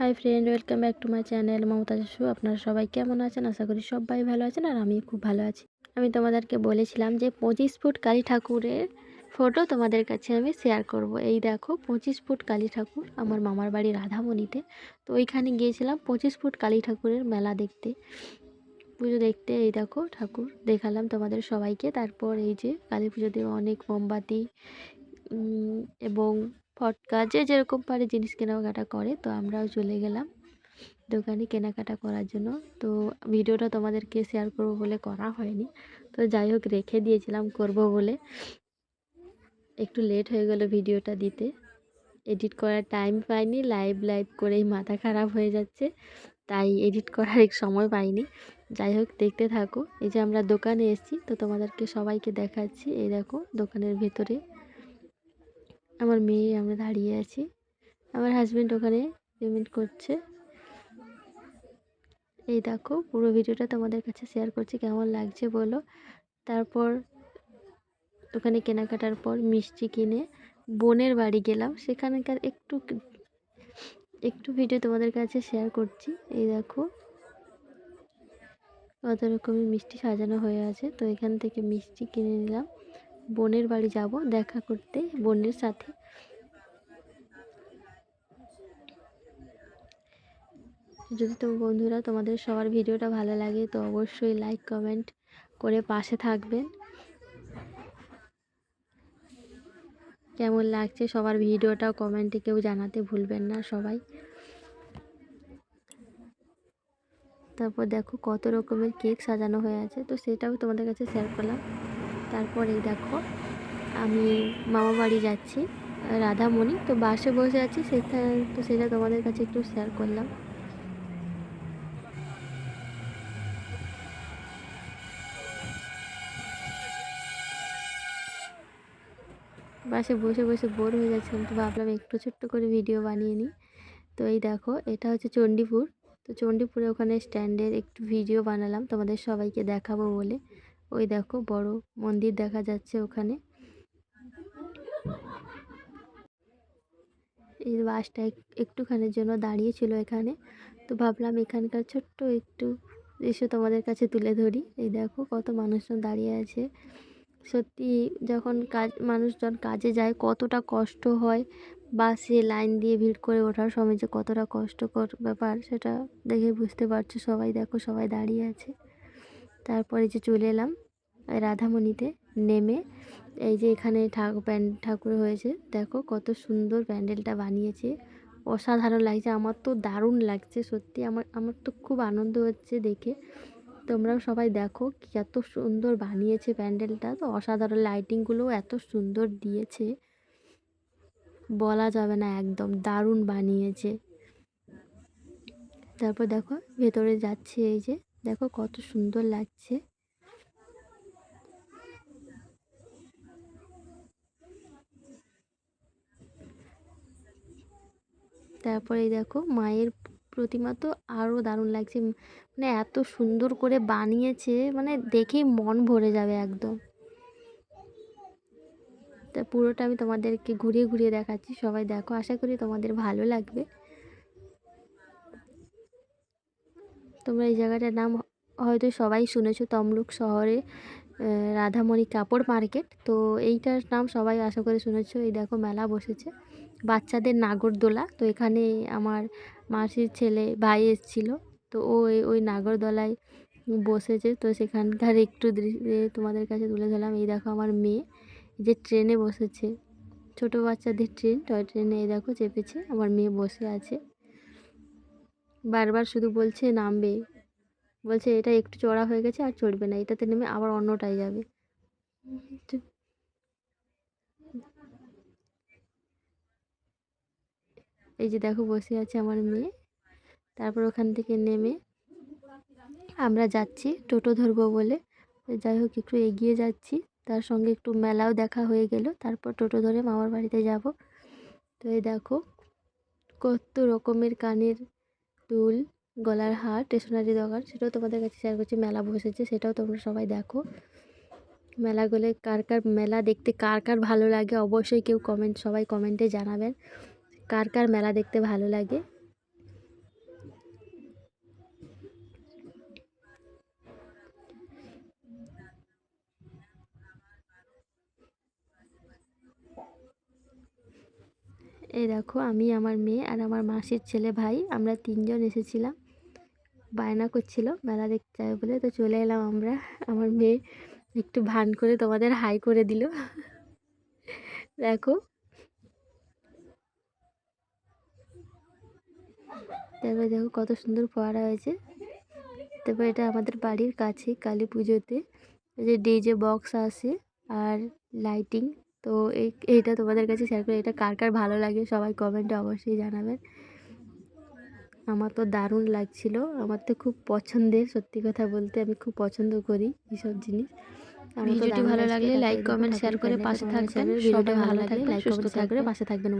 Hi friend welcome back to my channel Mamata শু আপনারা সবাই কেমন আছেন? আশা করি সবাই ভালো আছেন আর আমি খুব ভালো আছি। আমি তোমাদেরকে বলেছিলাম যে পঁচিশ ফুট কালী ঠাকুরের ফটো তোমাদের কাছে আমি শেয়ার করব। এই দেখো, পঁচিশ ফুট কালী ঠাকুর আমার মামার বাড়ি রাধামণিতে। তো ওইখানে গিয়েছিলাম পঁচিশ ফুট কালী ঠাকুরের মেলা দেখতে। পুজো দেখতে, এই দেখো ঠাকুর, দেখালাম তোমাদের সবাইকে। তারপর এই যে কালী পুজোতে অনেক মোমবাতি এবং ফটকা যে যেরকম পারে জিনিস কেনাকাটা করে, তো আমরাও চলে গেলাম দোকানে কেনাকাটা করার জন্য। তো ভিডিওটা তোমাদেরকে শেয়ার করব বলে করা হয়নি। তো যাই হোক, রেখে দিয়েছিলাম, করব বলে। একটু লেট হয়ে গেল ভিডিওটা দিতে। এডিট করার টাইম পাইনি লাইভ লাইভ করেই মাথা খারাপ হয়ে যাচ্ছে। তাই এডিট করার এক সময় পাইনি। যাই হোক, দেখতে থাকো। এই যে আমরা দোকানে এসেছি, তো তোমাদেরকে সবাইকে দেখাচ্ছি। এই দেখো, দোকানের ভেতরে আমার মেয়ে, আমরা দাঁড়িয়ে আছি। আমার হাজব্যান্ড ওখানে পেমেন্ট করছে। এই দেখো, পুরো ভিডিওটা তোমাদের কাছে শেয়ার করছি, কেমন লাগছে বলো। তারপর ওখানে কেনাকাটার পর মিষ্টি কিনে বোনের বাড়ি গেলাম। সেখানকার একটু একটু ভিডিও তোমাদের কাছে শেয়ার করছি। এই দেখো, কত রকমের মিষ্টি সাজানো হয়ে আছে। তো এখান থেকে মিষ্টি কিনে নিলাম। বোনের বাড়ি যাব, দেখা করতে বোনের সাথে। যদি তো বন্ধুরা তোমাদের সবার ভিডিওটা ভালো লাগে, তো অবশ্যই লাইক কমেন্ট করে পাশে থাকবেন। কেমন লাগছে সবার ভিডিওটা কমেন্টে কেউ জানাতে ভুলবেন না সবাই। তারপর দেখো কত রকমের কেক সাজানো হয়ে আছে, তো সেটাও তোমাদের কাছে শেয়ার করলাম। তারপর দেখো, আমি মামা বাড়ি যাচ্ছি, রাধামণি। তো বাসে বসে আছি সেটা তো সেটা তোমাদের কাছে একটু শেয়ার করলাম। বাসে বসে বসে বোর হয়ে যাচ্ছিলাম তো ভাবলাম একটু ছোট্ট করে ভিডিও বানিয়ে নিই। তো এই দেখো, এটা হচ্ছে চণ্ডীপুর। তো চণ্ডীপুরে ওখানে স্ট্যান্ডের একটু ভিডিও বানালাম, তোমাদের সবাইকে দেখাবো বলে। ওই দেখো বড় মন্দির দেখা যাচ্ছে ওখানে। এই বাসটা একটুখানির জন্য দাঁড়িয়েছিল এখানে। তো ভাবলাম এখানকার ছোট্ট একটু দৃশ্য তোমাদের কাছে তুলে ধরি। এই দেখো কত মানুষজন দাঁড়িয়ে আছে। সত্যি যখন কাজ, মানুষজন কাজে যায় কতটা কষ্ট হয় বাসে লাইন দিয়ে ভিড় করে ওঠার সময় যে কতটা কষ্টকর ব্যাপার সেটা দেখে বুঝতে পারছ সবাই। দেখো সবাই দাঁড়িয়ে আছে। তারপরে যে চলে এলাম রাধামণিতে নেমে এই যে এখানে ঠাকুর প্যান, ঠাকুর হয়েছে, দেখো কত সুন্দর প্যান্ডেলটা বানিয়েছে। অসাধারণ লাগছে, আমার তো দারুণ লাগছে, সত্যি আমার আমার তো খুব আনন্দ হচ্ছে দেখে। তোমরাও সবাই দেখো এত সুন্দর বানিয়েছে প্যান্ডেলটা, তো অসাধারণ লাইটিংগুলোও এত সুন্দর দিয়েছে। বলা যাবে না, একদম দারুণ বানিয়েছে। তারপর দেখো ভেতরে যাচ্ছে এই যে দেখো কত সুন্দর লাগছে। তারপরে দেখো মায়ের প্রতিমা তো আরও দারুণ লাগছে। মানে এত সুন্দর করে বানিয়েছে মানে দেখেই মন ভরে যাবে একদম। তা পুরোটা আমি তোমাদেরকে ঘুরিয়ে ঘুরিয়ে দেখাচ্ছি, সবাই দেখো, আশা করি তোমাদের ভালো লাগবে। তোমরা এই জায়গাটার নাম হয়তো সবাই শুনেছো তমলুক শহরে রাধামণি কাপড় মার্কেট। তো এইটার নাম সবাই আশা করে শুনেছো। এই দেখো মেলা বসেছে। বাচ্চাদের নাগরদোলা। তো এখানে আমার মাসির ছেলে ভাই এসেছিল। তো ও ওই নাগরদোলায় বসেছে। তো সেখানকার একটু তোমাদের কাছে তুলে ধরলাম। এই দেখো আমার মেয়ে। যে ট্রেনে বসেছে। ছোট বাচ্চাদের ট্রেন। টয় ট্রেনে এই দেখো চেপেছে। আমার মেয়ে বসে আছে। বারবার শুধু বলছে নামবে। বলছে, এটা একটু চড়া হয়ে গেছে আর চড়বে না, এটাতে নেমে আবার অন্যটাই যাবে। এই যে দেখো, বসে আছে আমার মেয়ে। তারপর ওখান থেকে নেমে আমরা যাচ্ছি টোটো ধরবো বলে। যাই হোক, একটু এগিয়ে যাচ্ছি। তার সঙ্গে একটু মেলাও দেখা হয়ে গেল। তারপর টোটো ধরে মামার বাড়িতে যাব। তো এই দেখো, কত রকমের কানের দুল গলার হার, স্টেশনারি দোকান সেটাও তোমাদের কাছে শেয়ার করছি। মেলা বসেছে, সেটাও তোমরা সবাই দেখো। মেলাগুলো কার কার, মেলা দেখতে কার কার ভালো লাগে, অবশ্যই কেউ কমেন্ট সবাই কমেন্টে জানাবেন। কার কার মেলা দেখতে ভালো লাগে? এই দেখো, আমি, আমার মেয়ে আর আমার মাসির ছেলে ভাই, আমরা তিনজন এসেছিলাম। বায়না করছিল, মেলা দেখতে যাবে বলে। তো চলে এলাম আমরা। আমার মেয়ে একটু ভান করে তোমাদের হাই করে দিল। দেখো। তারপরে দেখো, কত সুন্দর ফোয়ারা হয়েছে। তারপর এটা আমাদের বাড়ির কাছে, কালী পুজোতে। যে ডিজে বক্স আসে আর লাইটিং। তো এই এইটা তোমাদের কাছে শেয়ার করে এটা কার কার ভালো লাগে সবাই কমেন্টে অবশ্যই জানাবেন আমার তো দারুণ লাগছিল আমার তো খুব পছন্দের সত্যি কথা বলতে আমি খুব পছন্দ করি এইসব জিনিস। ভিডিওটি ভালো। লাগলে লাইক কমেন্ট শেয়ার করে পাশে থাকবেন। ভিডিওটা ভালো লাগলে লাইক কমেন্ট শেয়ার করে পাশে থাকবেন